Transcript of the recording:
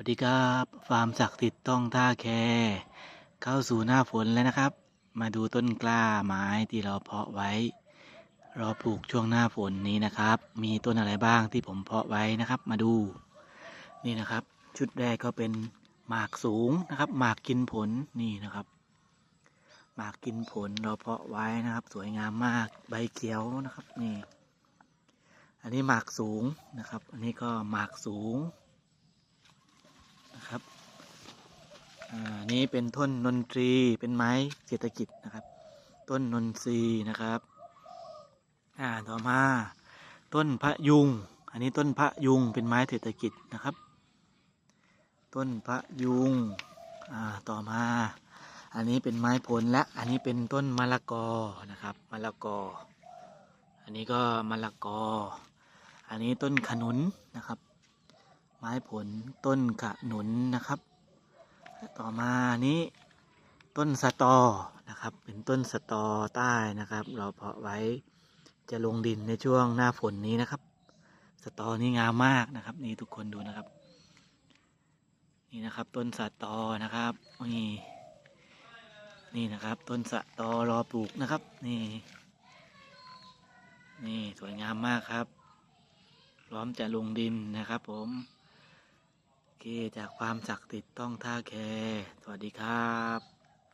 วัสดีครับฟาร์มศักดิ์สิทธิ์ต้องท่าแคเข้าสู่หน้าฝนแล้วนะครับ มาดูต้นกล้าไม้ที่เราเพาะไว้ รอปลูกช่วงหน้าฝนนี้นะครับ มีต้นอะไรบ้างที่ผมเพาะไว้นะครับ มาดูนี่นะครับ ชุดแรกก็เป็นหมากสูงนะครับหมากกินผลนี่นะครับ หมากกินผลเราเพาะไว้นะครับ สวยงามมากใบเขียวนะครับนี่ อันนี้หมากสูงนะครับ อันนี้ก็หมากสูง นะครับ อ่า นี่เป็นต้นนนทรีเป็นไม้เศรษฐกิจนะครับ ต้นนนทรีนะครับอ่าต่อมา ต้นพระยุง อันนี้ต้นพระยุงเป็นไม้เศรษฐกิจนะครับ ต้นพระยุงอ่าต่อมา อันนี้เป็นไม้ผลและอันนี้เป็นต้นมะละกอนะครับมะละกอ อันนี้ก็มะละกอ อันนี้ต้นขนุนนะครับ ไม้ผลต้นขนุนนะครับ ต่อมานี้ต้นสะตอนะครับ เป็นต้นสะตอใต้นะครับ เราเพาะไว้จะลงดินในช่วงหน้าฝนนี้นะครับสะตอนี่งามมากนะครับ นี่ทุกคนดูนะครับ นี่นะครับ ต้นสะตอนะครับนี่นี่นะครับ ต้นสะตอรอปลูกนะครับ นี่ นี่สวยงามมากครับ พร้อมจะลงดินนะครับผม เคจากความศักดิ์สิทธิ์ต้องท่าแค สวัสดีครับ